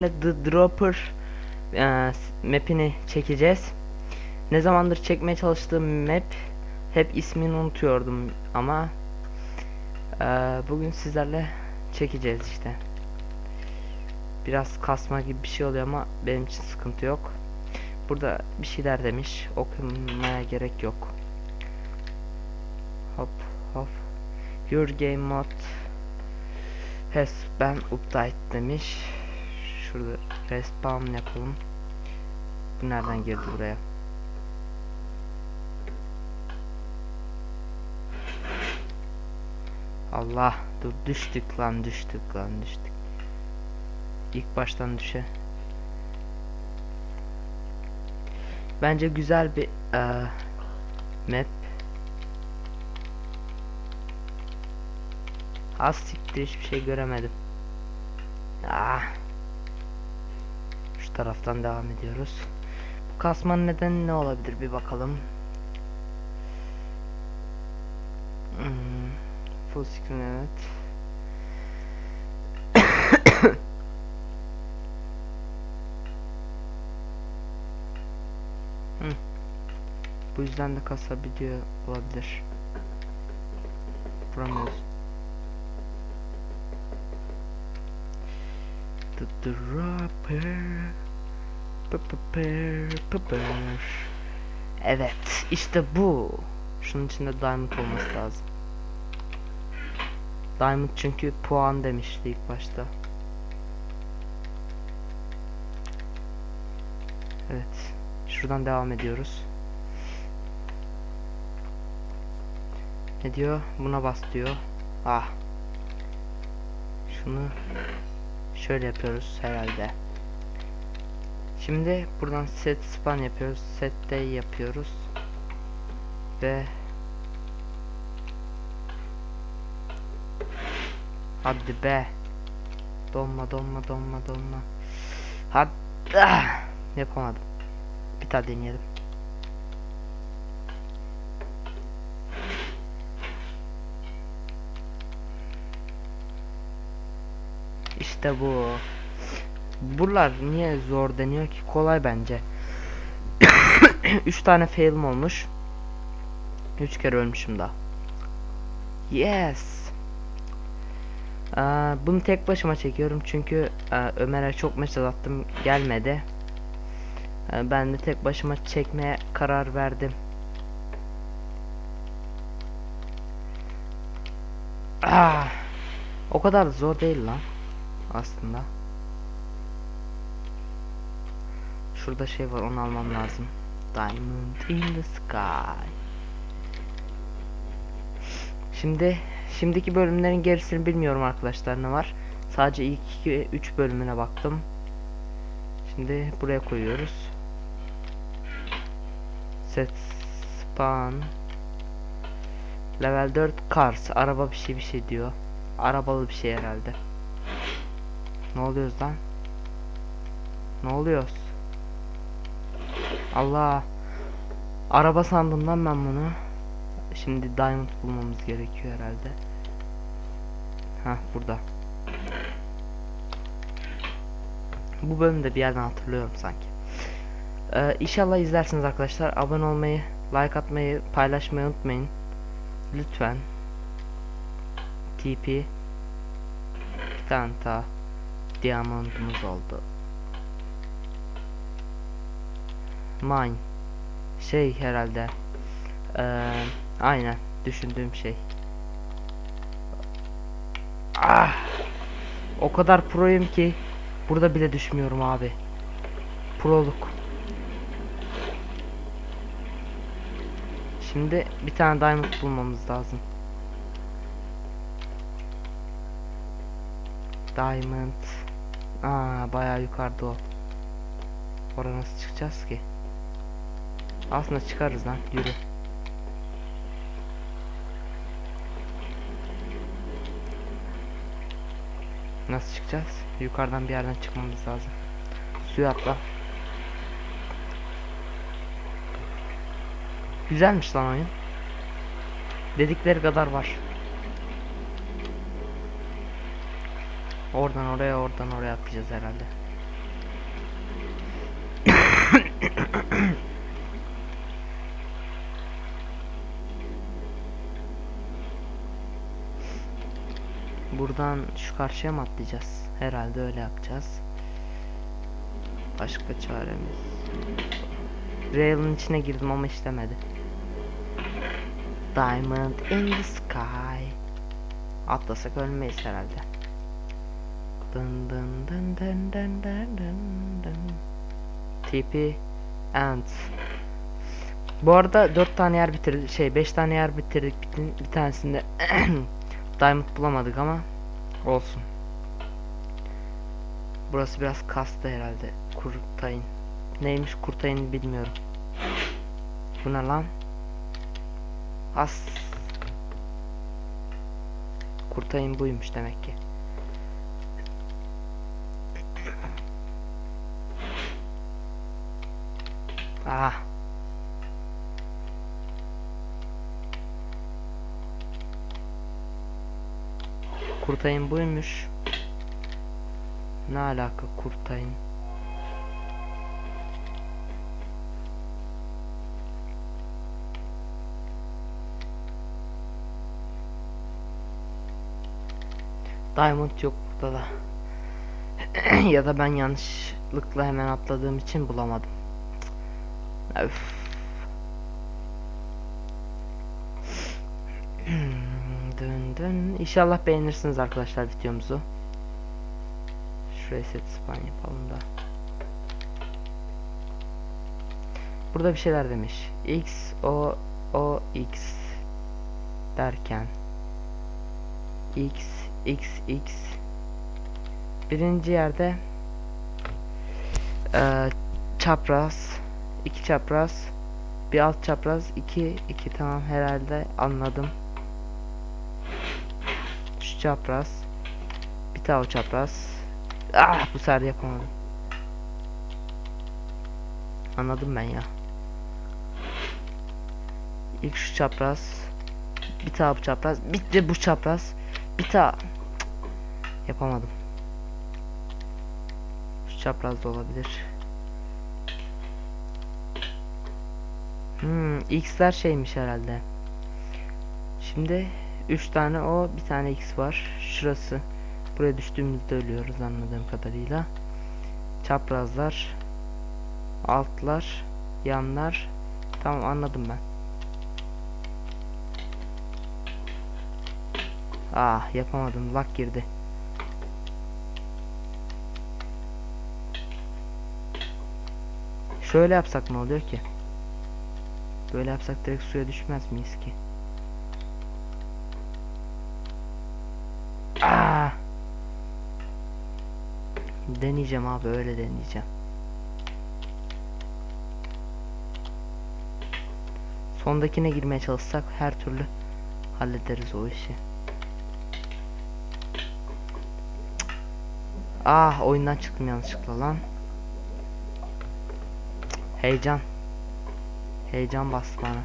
The Dropper e, map'ini çekeceğiz. Ne zamandır çekmeye çalıştığım map hep ismini unutuyordum ama e, bugün sizlerle çekeceğiz işte. Biraz kasma gibi bir şey oluyor ama benim için sıkıntı yok. Burada bir şeyler demiş. Okumaya gerek yok. Hop hop. Your game mod has been update demiş. Şurada respawn yapalım. Bu nereden girdi buraya? Allah dur düştük lan düştük lan düştük. İlk baştan düşe. Bence güzel bir eee, map. Az siktir hiçbir şey göremedim. Ah. Taraftan devam ediyoruz. Bu kasmanın nedeni ne olabilir bir bakalım. Hmm, full screen evet. Hmm. Bu yüzden de kasabiliyor olabilir. Vuramıyoruz. The Pıpıpır, pıpır. Evet işte bu Şunun içinde diamond olması lazım Diamond çünkü puan demişti ilk başta Evet Şuradan devam ediyoruz Ne diyor? Buna bas diyor Ah Şunu Şöyle yapıyoruz herhalde. Şimdi buradan set span yapıyoruz. Set day yapıyoruz. Ve Hadi be. Donma donma donma donma. Hadi. Ah! Yapamadım. Bir daha deneyelim. İşte bu. Buralar niye zor deniyor ki? Kolay bence. 3 tane fail'im olmuş. 3 kere ölmüşüm daha. Yes. Aa, bunu tek başıma çekiyorum çünkü Ömer'e çok mesaj attım gelmedi. Aa, ben de tek başıma çekmeye karar verdim. Ah, o kadar zor değil lan aslında. Şurada şey var onu almam lazım. Diamond in the sky. Şimdi şimdiki bölümlerin gerisini bilmiyorum arkadaşlar ne var. Sadece ilk 2 3 bölümüne baktım. Şimdi buraya koyuyoruz. Set spawn Level 4 cars araba bir şey bir şey diyor. Arabalı bir şey herhalde. Ne oluyoruz lan? Ne oluyoruz? Allah. Araba sandım lan ben bunu. Şimdi diamond bulmamız gerekiyor herhalde. Ha burada. Bu bölümde bir yerden hatırlıyorum sanki. Ee, inşallah izlersiniz arkadaşlar. Abone olmayı, like atmayı, paylaşmayı unutmayın. Lütfen. TP. Bir tane daha diamondumuz oldu. Mine. Şey herhalde. Ee, aynen düşündüğüm şey. Ah! O kadar proyum ki burada bile düşmüyorum abi. Proluk. Şimdi bir tane diamond bulmamız lazım. Diamond. Aa bayağı yukarıda o. Oraya nasıl çıkacağız ki? Aslında çıkarız lan yürü. Nasıl çıkacağız? Yukarıdan bir yerden çıkmamız lazım. Suya atla. Güzelmiş lan oyun. Dedikleri kadar var. Oradan oraya oradan oraya atlayacağız herhalde. Buradan şu karşıya mı atlayacağız? Herhalde öyle yapacağız. Başka çaremiz. Rail'in içine girdim ama işlemedi. Diamond in the sky. Atlasak ölmeyiz herhalde. Dın dın dın dın dın dın dın dın. TP and. Bu arada 4 tane yer bitirdik. Şey 5 tane yer bitirdik. Bir, bir tanesinde Diamond bulamadık ama olsun. Burası biraz kastı herhalde. Kurtayın. Neymiş kurtayın bilmiyorum. Bu ne lan? As. Kurtayın buymuş demek ki. Ah. Kurtayın buymuş. Ne alaka kurtayın? Diamond yok burada da. ya da ben yanlışlıkla hemen atladığım için bulamadım. Öf. dön dön. İnşallah beğenirsiniz arkadaşlar videomuzu. Şuraya set span yapalım da. Burada bir şeyler demiş. X O O X derken X X X birinci yerde eee, çapraz iki çapraz bir alt çapraz iki iki tamam herhalde anladım çapraz. Bir o çapraz. Ah bu sefer yapamadım. Anladım ben ya. İlk şu çapraz. Bir daha bu çapraz. Bir bu çapraz. Bir Cık, yapamadım. Şu çapraz da olabilir. Hmm, x'ler şeymiş herhalde. Şimdi 3 tane o, bir tane x var. Şurası. Buraya düştüğümüzde ölüyoruz anladığım kadarıyla. Çaprazlar, altlar, yanlar. Tamam anladım ben. Ah yapamadım. Lak girdi. Şöyle yapsak ne oluyor ki? Böyle yapsak direkt suya düşmez miyiz ki? Deneyeceğim abi öyle deneyeceğim. Sondakine girmeye çalışsak her türlü hallederiz o işi. Ah oyundan çıktım yanlışlıkla lan. Heyecan. Heyecan bastı bana.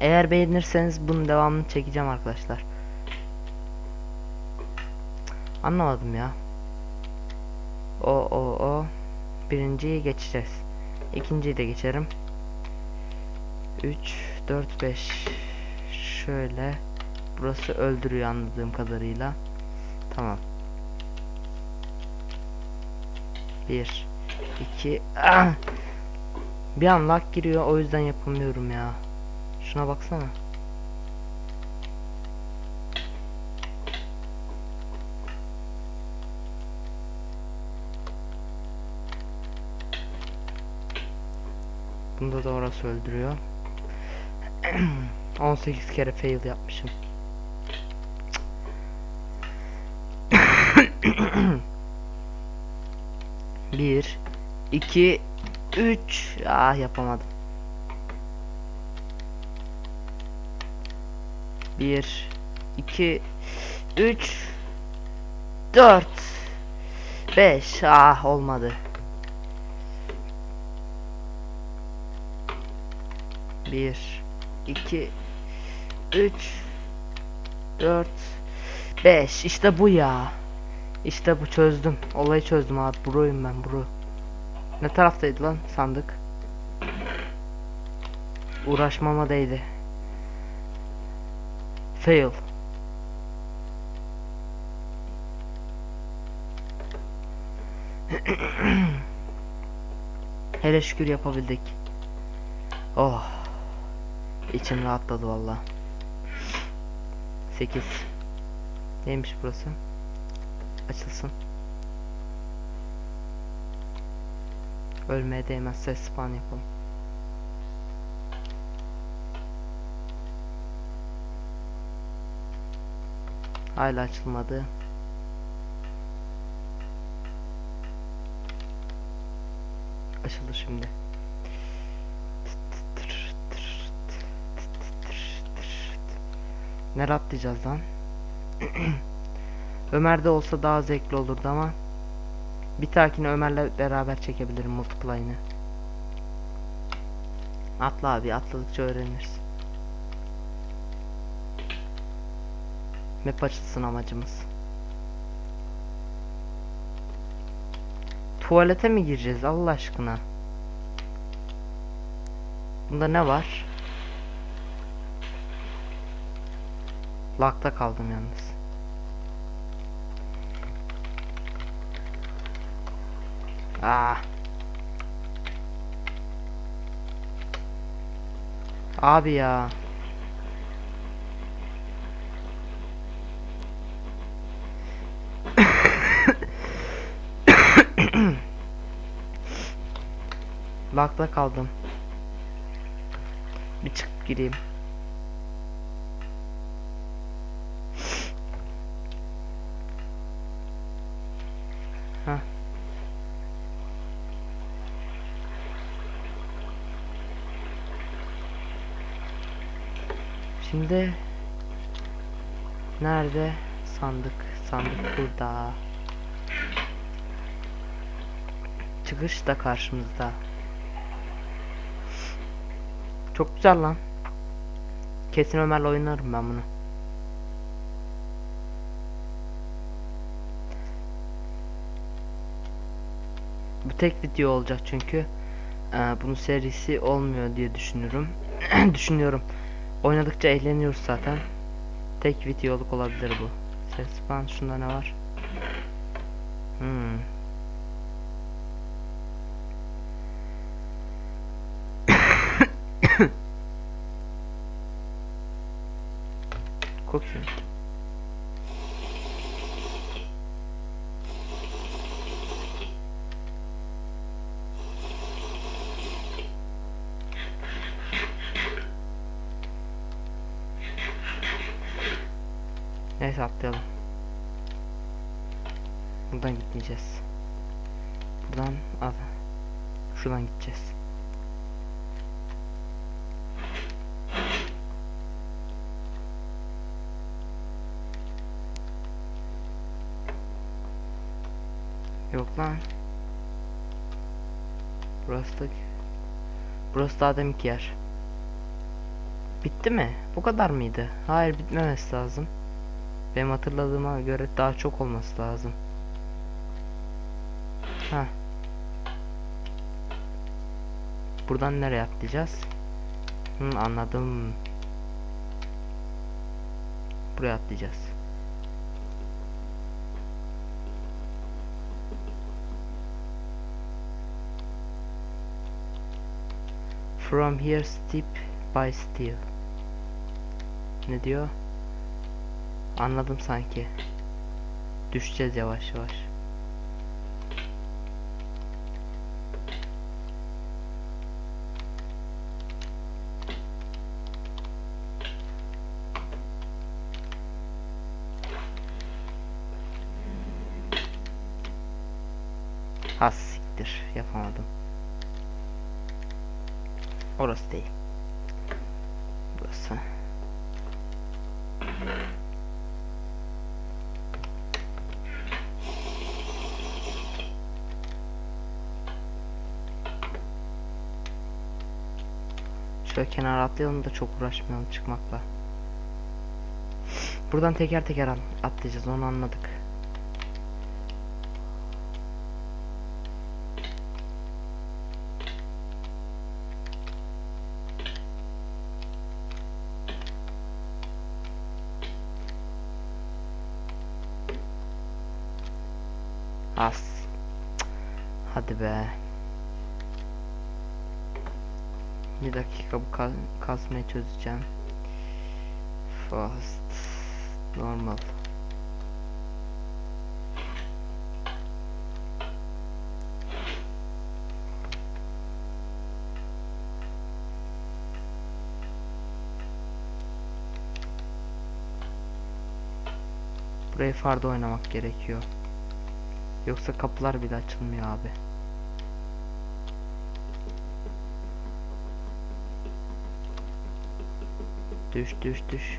Eğer beğenirseniz bunun devamını çekeceğim arkadaşlar. Anlamadım ya. O o o. Birinciyi geçeceğiz. İkinciyi de geçerim. 3 4 5 şöyle burası öldürüyor anladığım kadarıyla. Tamam. 1 2 ah! Bir an lag giriyor o yüzden yapamıyorum ya. Şuna baksana. Bunda da orası öldürüyor. 18 kere fail yapmışım. Bir, iki, üç. Ah yapamadım. Bir, iki, üç, dört, beş. Ah olmadı. 1 2 3 4 5 işte bu ya. İşte bu çözdüm. Olayı çözdüm abi. Broyum ben bro ne taraftaydı lan sandık? Uğraşmama değdi. Fail. Hele şükür yapabildik. Oh. İçim rahatladı valla. 8. Neymiş burası? Açılsın. Ölmeye değmez ses spawn yapalım. Hala açılmadı. Açıldı şimdi. Ne atlayacağız lan? Ömer'de olsa daha zevkli olurdu ama bir takini Ömer'le beraber çekebilirim multiplayını. Atla abi atladıkça öğrenirsin. Map açılsın amacımız. Tuvalete mi gireceğiz Allah aşkına? Bunda ne var? Lakta kaldım yalnız. Ah. Abi ya. Lakta kaldım. Bir çıkıp gireyim. Şimdi nerede sandık? Sandık burada. Çıkış da karşımızda. Çok güzel lan. Kesin Ömer'le oynarım ben bunu. Bu tek video olacak çünkü ee, bunun serisi olmuyor diye düşünüyorum. düşünüyorum. Oynadıkça eğleniyoruz zaten. Tek videoluk olabilir bu. Ses falan şunda ne var? Hmm. Kokuyor. Gitmeyeceğiz. Buradan al. Şuradan gideceğiz. Yok lan. Burası da Burası daha deminki yer. Bitti mi? Bu kadar mıydı? Hayır bitmemesi lazım. Benim hatırladığıma göre daha çok olması lazım. Ha. Buradan nereye atlayacağız? Hı, anladım. Buraya atlayacağız. From here steep by steel. Ne diyor? Anladım sanki. Düşeceğiz yavaş yavaş. Has siktir yapamadım. Orası değil. Burası. Şöyle kenara atlayalım da çok uğraşmayalım çıkmakla. Buradan teker teker at- atlayacağız onu anladık. As. Hadi be. Bir dakika bu ka kasmayı çözeceğim. Fast. Normal. Burayı farda oynamak gerekiyor. Yoksa kapılar bile açılmıyor abi. Düş düş düş.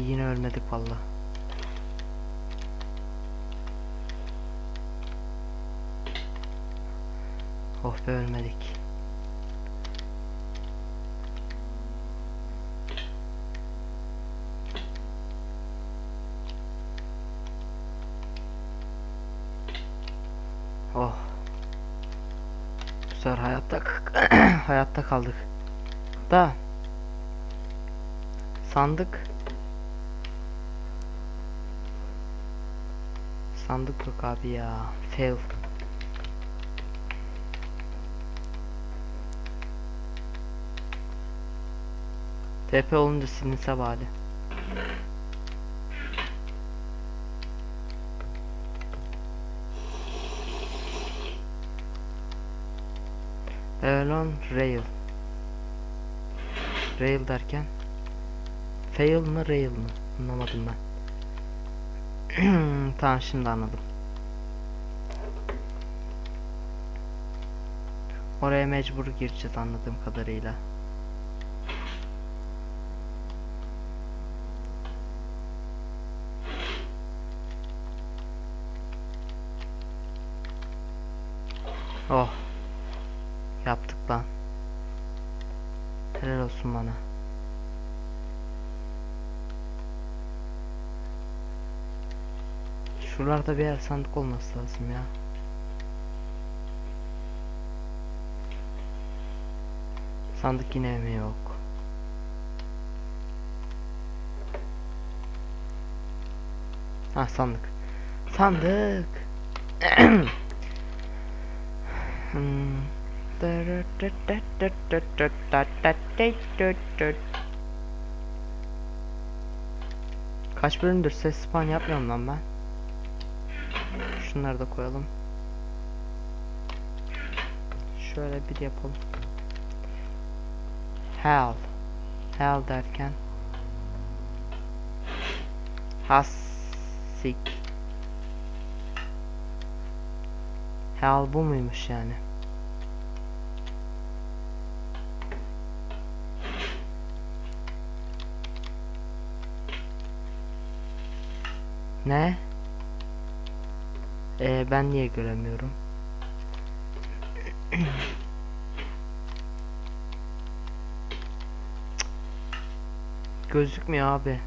İyi, Yine ölmedik valla. Oh be ölmedik. Oh. Bu sefer hayatta hayatta kaldık. Da sandık Sandık yok abi ya. Fail. TP olunca silinse bari. Elon Rail. Rail derken Fail mı Rail mı? Anlamadım ben. tamam şimdi anladım. Oraya mecbur gireceğiz anladığım kadarıyla. Oh. Yaptık lan. Helal olsun bana. Şuralarda bir yer sandık olması lazım ya. Sandık yine mi yok? Ha sandık. Sandık. Kaç bölümdür ses spawn yapmıyorum lan ben. Şunları da koyalım. Şöyle bir yapalım. Hell. Hell derken. Hasik. Hell bu muymuş yani? Ne? Ee, ben niye göremiyorum? Gözükmüyor abi.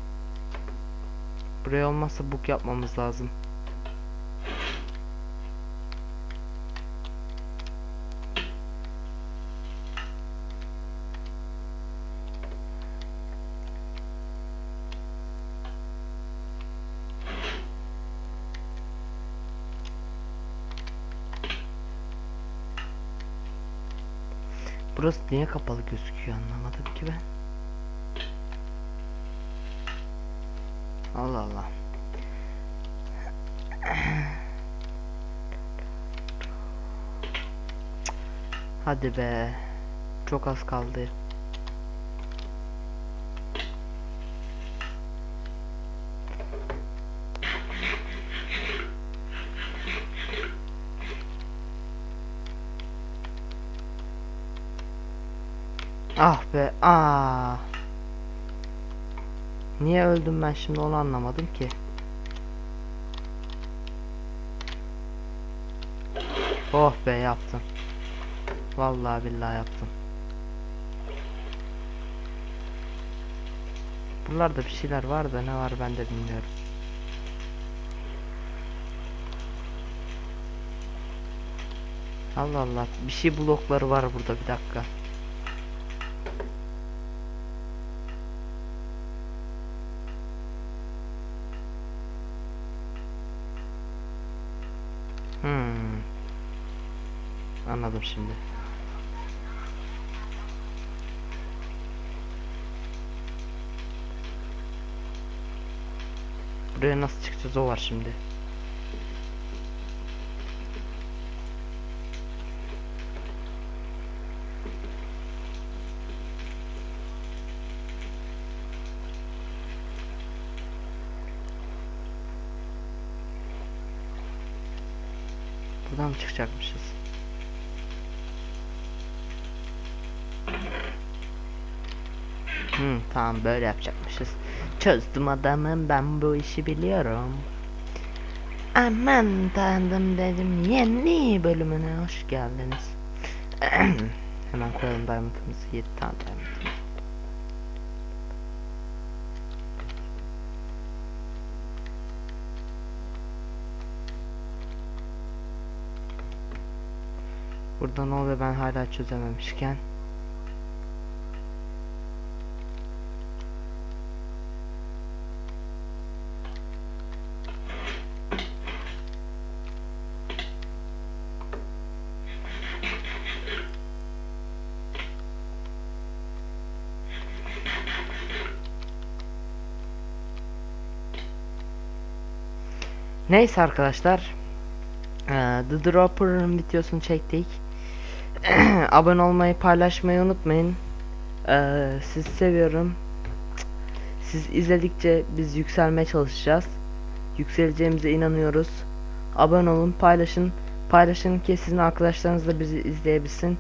Buraya olmazsa book yapmamız lazım. Burası niye kapalı gözüküyor anlamadım ki ben. Allah Allah. Hadi be. Çok az kaldı. Ah be aa. Niye öldüm ben şimdi onu anlamadım ki. Oh be yaptım. Vallahi billahi yaptım. Buralarda bir şeyler var da ne var ben de bilmiyorum. Allah Allah bir şey blokları var burada bir dakika. Hmm. Anladım şimdi. Buraya nasıl çıkacağız o var şimdi. Mı çıkacakmışız? Hmm, tamam böyle yapacakmışız. Çözdüm adamım ben bu işi biliyorum. Aman tanrım dedim yeni bölümüne hoş geldiniz. Hemen koyalım diamond'ımızı 7 tane diamond. Burada ne oluyor ben hala çözememişken. Neyse arkadaşlar. The Dropper'ın videosunu çektik. Abone olmayı paylaşmayı unutmayın. Eee sizi seviyorum. Siz izledikçe biz yükselmeye çalışacağız. Yükseleceğimize inanıyoruz. Abone olun, paylaşın. Paylaşın ki sizin arkadaşlarınız da bizi izleyebilsin.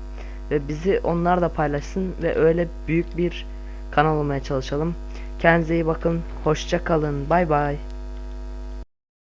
Ve bizi onlar da paylaşsın. Ve öyle büyük bir kanal olmaya çalışalım. Kendinize iyi bakın. Hoşça kalın. Bay bay.